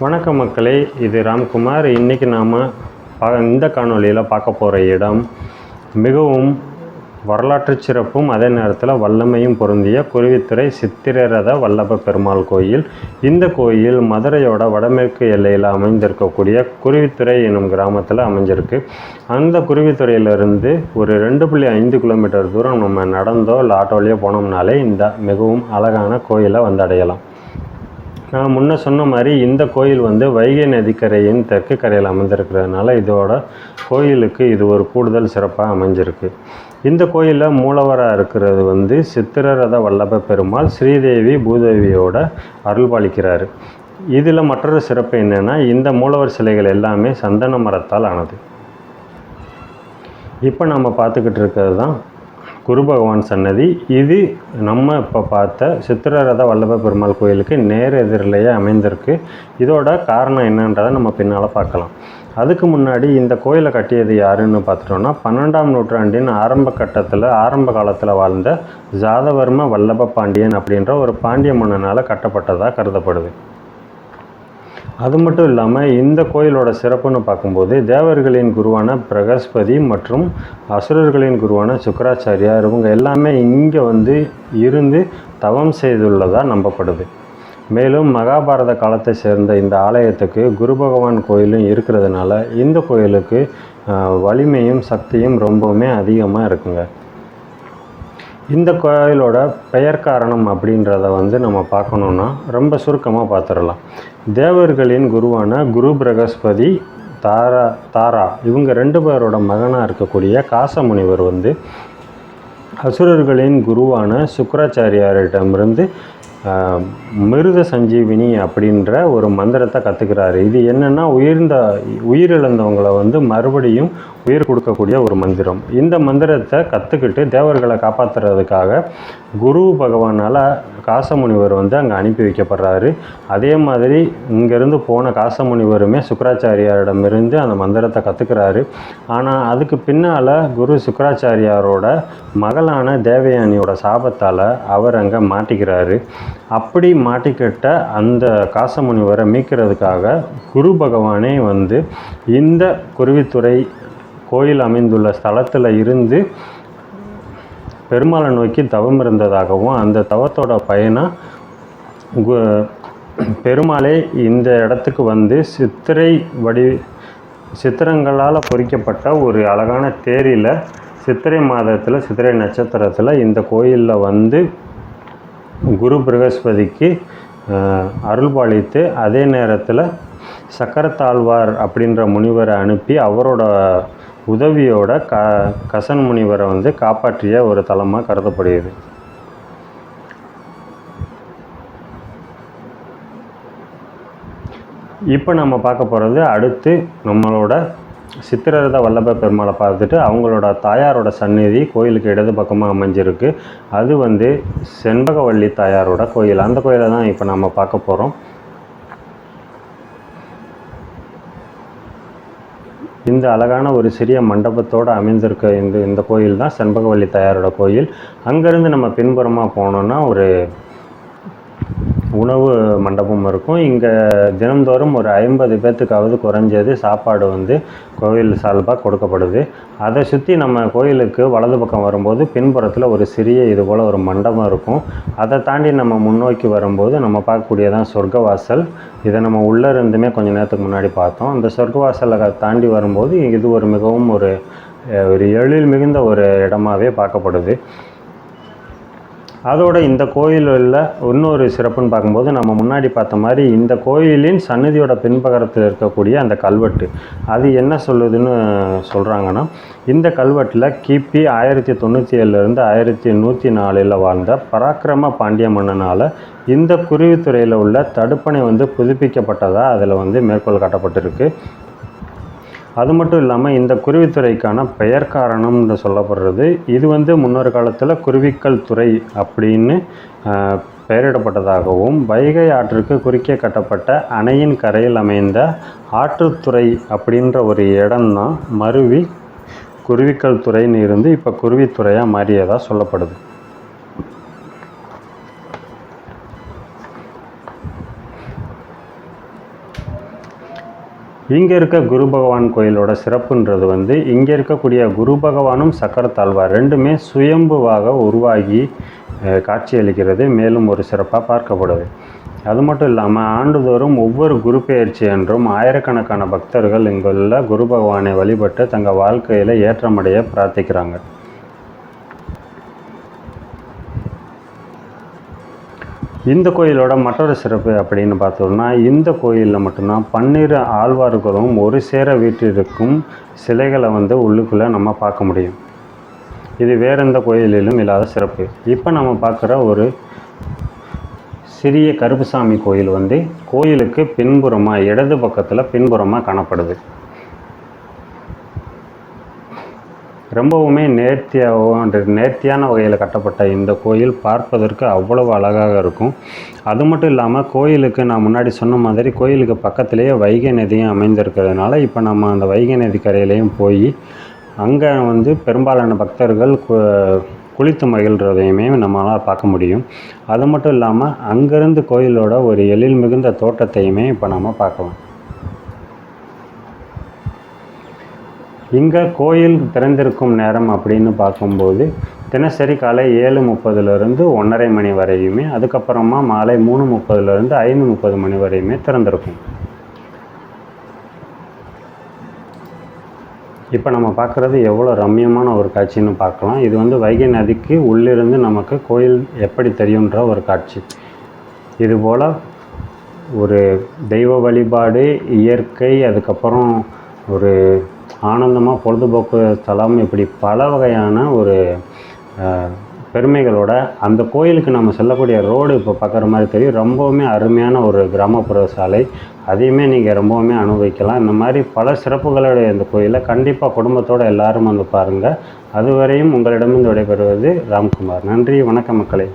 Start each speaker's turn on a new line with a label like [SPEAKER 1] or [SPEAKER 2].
[SPEAKER 1] வணக்கம் மக்களே இது ராம்குமார். இன்றைக்கி நாம் பா இந்த காணொளியில் பார்க்க போகிற இடம் மிகவும் வரலாற்று சிறப்பும் அதே நேரத்தில் வல்லமையும் பொருந்திய குருவித்துறை சித்திரரத வல்லப பெருமாள் கோயில். இந்த கோயில் மதுரையோட வடமேற்கு எல்லையில் அமைந்திருக்கக்கூடிய குருவித்துறை எனும் கிராமத்தில் அமைஞ்சிருக்கு. அந்த குருவித்துறையிலிருந்து ஒரு ரெண்டு புள்ளி ஐந்து கிலோமீட்டர் தூரம் நம்ம நடந்தோ இல்லை ஆட்டோலையோ போனோம்னாலே இந்த மிகவும் அழகான கோயிலை வந்தடையலாம் நான் முன்ன சொன்ன மாதிரி இந்த கோயில் வந்து வைகை நதிக்கரையின் தெற்கு கரையில் அமைந்திருக்கிறதுனால இதோட கோயிலுக்கு இது ஒரு கூடுதல் சிறப்பாக அமைஞ்சிருக்கு. இந்த கோயிலில் மூலவராக இருக்கிறது வந்து சித்திரரத வல்லப பெருமாள் ஸ்ரீதேவி பூதேவியோட அருள்பாலிக்கிறார் இதில் மற்றொரு சிறப்பு என்னென்னா இந்த மூலவர் சிலைகள் எல்லாமே சந்தன மரத்தால் ஆனது. இப்போ நம்ம பார்த்துக்கிட்டு இருக்கிறது தான் குரு பகவான் சன்னதி. இது நம்ம இப்போ பார்த்த சித்திரரத வல்லப பெருமாள் கோயிலுக்கு நேர் எதிரிலேயே அமைந்திருக்கு. இதோட காரணம் என்னன்றதை நம்ம பின்னால் பார்க்கலாம். அதுக்கு முன்னாடி இந்த கோயிலை கட்டியது யாருன்னு பார்த்துட்டோம்னா பன்னெண்டாம் நூற்றாண்டின் ஆரம்ப கட்டத்தில் ஆரம்ப காலத்தில் வாழ்ந்த ஜாதவர்ம வல்லப பாண்டியன் அப்படின்ற ஒரு பாண்டிய மன்னனால் கட்டப்பட்டதாக கருதப்படுது. அது மட்டும் இல்லாமல் இந்த கோயிலோட சிறப்புன்னு பார்க்கும்போது தேவர்களின் குருவான பிரகஸ்பதி மற்றும் அசுரர்களின் குருவான சுக்கராச்சாரியார் இவங்க எல்லாமே இங்கே வந்து இருந்து தவம் செய்துள்ளதாக நம்பப்படுது. மேலும் மகாபாரத காலத்தை சேர்ந்த இந்த ஆலயத்துக்கு குரு பகவான் கோயிலும் இருக்கிறதுனால இந்த கோயிலுக்கு வலிமையும் சக்தியும் ரொம்பவுமே அதிகமாக இருக்குங்க. இந்த கோயிலோட பெயர் காரணம் அப்படின்றத வந்து நம்ம பார்க்கணுன்னா ரொம்ப சுருக்கமாக பார்த்துடலாம். தேவர்களின் குருவான குரு பிரகஸ்பதி தாரா தாரா இவங்க ரெண்டு பேரோட மகனாக இருக்கக்கூடிய காசமுனிவர் வந்து அசுரர்களின் குருவான சுக்கராச்சாரியாரிடமிருந்து மிருத சஞ்சீவினி அப்படின்ற ஒரு மந்திரத்தை கற்றுக்கிறாரு இது என்னென்னா உயிர்ந்த உயிரிழந்தவங்களை வந்து மறுபடியும் உயிர் கொடுக்கக்கூடிய ஒரு மந்திரம். இந்த மந்திரத்தை கற்றுக்கிட்டு தேவர்களை காப்பாற்றுறதுக்காக குரு பகவானால் காசமுனிவர் வந்து அங்கே அனுப்பி வைக்கப்படுறாரு. அதே மாதிரி இங்கேருந்து போன காசமுனிவருமே சுக்கராச்சாரியாரிடமிருந்து அந்த மந்திரத்தை கற்றுக்கிறாரு ஆனால் அதுக்கு பின்னால் குரு சுக்கராச்சாரியாரோட மகளான தேவயானியோட சாபத்தால் அவர் அங்கே மாட்டிக்கிறாரு. அப்படி மாட்டிக்கிட்ட அந்த காசமுனிவரை மீட்கிறதுக்காக குரு பகவானே வந்து இந்த குருவித்துறை கோயில் அமைந்துள்ள ஸ்தலத்தில் இருந்து பெருமாளை நோக்கி தவம் இருந்ததாகவும் அந்த தவத்தோட பயனாக கு- பெருமாளே இந்த இடத்துக்கு வந்து சித்திரை வடி சித்திரங்களால் பொறிக்கப்பட்ட ஒரு அழகான தேரில் சித்திரை மாதத்தில் சித்திரை நட்சத்திரத்தில் இந்த கோயிலில் வந்து குரு பிரகஸ்பதிக்கு அருள்பாலித்து அதே நேரத்தில் சக்கரத்தாழ்வார் அப்படின்ற முனிவரை அனுப்பி அவரோட உதவியோட க கசன் முனிவரை வந்து காப்பாற்றிய ஒரு தலமாக கருதப்படுகிறது. இப்போ நம்ம பார்க்க போகிறது அடுத்து நம்மளோட சித்திரரத வல்லப பெருமாளை பார்த்துட்டு அவங்களோட தாயாரோட சந்நிதி கோயிலுக்கு இடது பக்கமாக அமைஞ்சிருக்கு. அது வந்து செண்பகவள்ளி தாயாரோட கோயில். அந்த கோயிலை தான் இப்போ நம்ம பார்க்க போகிறோம் இந்த அழகான ஒரு சிறிய மண்டபத்தோடு அமைந்திருக்க இந்த இந்த கோயில் தான் செண்பகவல்லி தயாரோட கோயில். அங்கேருந்து நம்ம பின்புறமாக போனோன்னா ஒரு உணவு மண்டபம் இருக்கும். இங்கே தினந்தோறும் ஒரு ஐம்பது பேர்த்துக்காவது குறைஞ்சது சாப்பாடு வந்து கோயில் சார்பாக கொடுக்கப்படுது. அதை சுற்றி நம்ம கோயிலுக்கு வலது பக்கம் வரும்போது பின்புறத்தில் ஒரு சிறிய இது போல் ஒரு மண்டபம் இருக்கும். அதை தாண்டி நம்ம முன்னோக்கி வரும்போது நம்ம பார்க்கக்கூடியதான் சொர்க்கவாசல். இதை நம்ம உள்ளே இருந்துமே கொஞ்சம் நேரத்துக்கு முன்னாடி பார்த்தோம். அந்த சொர்க்கவாசலை தாண்டி வரும்போது இது ஒரு மிகவும் ஒரு ஒரு எழில் மிகுந்த ஒரு இடமாவே பார்க்கப்படுது. அதோட இந்த கோயிலில் இன்னொரு சிறப்புன்னு பார்க்கும்போது நம்ம முன்னாடி பார்த்த மாதிரி இந்த கோயிலின் சன்னதியோட பின்பகரத்தில் இருக்கக்கூடிய அந்த கல்வெட்டு. அது என்ன சொல்லுதுன்னு சொல்கிறாங்கன்னா இந்த கல்வெட்டில் கிபி ஆயிரத்தி தொண்ணூற்றி ஏழுலேருந்து ஆயிரத்தி நூற்றி நாலில் வாழ்ந்த பராக்கிரம பாண்டிய மன்னனால் இந்த குருவித்துறையில் உள்ள தடுப்பணை வந்து புதுப்பிக்கப்பட்டதாக அதில் வந்து மேற்கோள் காட்டப்பட்டிருக்கு. அது மட்டும் இல்லாமல் இந்த குருவித்துறைக்கான பெயர் காரணம்னு சொல்லப்படுறது. இது வந்து முன்னொரு காலத்தில் குருவிக்கல் துறை அப்படின்னு பெயரிடப்பட்டதாகவும் வைகை ஆற்றுக்கு குறுக்கே கட்டப்பட்ட அணையின் கரையில் அமைந்த ஆற்றுத்துறை அப்படின்ற ஒரு இடம்தான் மருவி குருவிக்கல் துறைன்னு இருந்து இப்போ குருவித்துறையாக மாறியதாக சொல்லப்படுது. இங்கே இருக்க குரு பகவான் கோயிலோட சிறப்புன்றது வந்து இங்கே இருக்கக்கூடிய குரு பகவானும் சக்கரத்தாழ்வார் ரெண்டுமே சுயம்புவாக உருவாகி காட்சியளிக்கிறது. மேலும் ஒரு சிறப்பாக பார்க்கப்படுது. அது மட்டும் இல்லாமல் ஆண்டுதோறும் ஒவ்வொரு குரு பெயர்ச்சி என்றும் ஆயிரக்கணக்கான பக்தர்கள் இங்குள்ள குரு பகவானை வழிபட்டு தங்கள் வாழ்க்கையில் ஏற்றமடைய பிரார்த்திக்கிறாங்க. இந்த கோயிலோட மற்றொரு சிறப்பு அப்படின்னு பார்த்தோம்னா இந்த கோயிலில் மட்டும்தான் பன்னிரு ஆழ்வார்களும் ஒரு சேர வீட்டிற்கும் சிலைகளை வந்து உள்ளுக்குள்ளே நம்ம பார்க்க முடியும். இது வேற எந்த கோயிலிலும் இல்லாத சிறப்பு. இப்போ நம்ம பார்க்குற ஒரு சிறிய கருப்புசாமி கோயில் வந்து கோயிலுக்கு பின்புறமாக இடது பக்கத்தில் பின்புறமாக காணப்படுது. ரொம்பவுமே நேர்த்தியாகவும் நேர்த்தியான வகையில் கட்டப்பட்ட இந்த கோயில் பார்ப்பதற்கு அவ்வளவு அழகாக இருக்கும். அது மட்டும் இல்லாமல் கோயிலுக்கு நான் முன்னாடி சொன்ன மாதிரி கோயிலுக்கு பக்கத்திலேயே வைகை நதியும் அமைந்திருக்கிறதுனால இப்போ நம்ம அந்த வைகை நதி கரையிலையும் போய் அங்கே வந்து பெரும்பாலான பக்தர்கள் கு- குளித்து மகிழ்கிறதையுமே நம்மளால் பார்க்க முடியும். அது மட்டும் இல்லாமல் அங்கேருந்து கோயிலோட ஒரு எழில் மிகுந்த தோட்டத்தையுமே இப்போ நம்ம பார்க்கலாம். இங்கே கோயில் திறந்திருக்கும் நேரம் அப்படின்னு பார்க்கும்போது தினசரி காலை ஏழு முப்பதுலேருந்து ஒன்றரை மணி வரையுமே அதுக்கப்புறமா மாலை மூணு முப்பதுலேருந்து ஐந்து முப்பது மணி வரையுமே திறந்திருக்கும். இப்போ நம்ம பார்க்குறது எவ்வளோ ரம்மியமான ஒரு காட்சின்னு பார்க்கலாம். இது வந்து வைகை நதிக்கு உள்ளிருந்து நமக்கு கோயில் எப்படி தெரியுன்ற ஒரு காட்சி. இதுபோல் ஒரு தெய்வ வழிபாடு இயற்கை அதுக்கப்புறம் ஒரு ஆனந்தமாக பொழுதுபோக்கு ஸ்தலம் இப்படி பல வகையான ஒரு பெருமைகளோட அந்த கோயிலுக்கு நம்ம செல்லக்கூடிய ரோடு இப்போ பார்க்குற மாதிரி தெரியும். ரொம்பவுமே அருமையான ஒரு கிராமப்புற சாலை. அதையுமே நீங்கள் ரொம்பவுமே அனுபவிக்கலாம். இந்த மாதிரி பல சிறப்புகளுடைய இந்த கோயிலை கண்டிப்பாக குடும்பத்தோடு எல்லாரும் வந்து பாருங்கள் அதுவரையும் உங்களிடமிருந்து விடைபெறுவது ராம்குமார். நன்றி வணக்கம் மக்களே.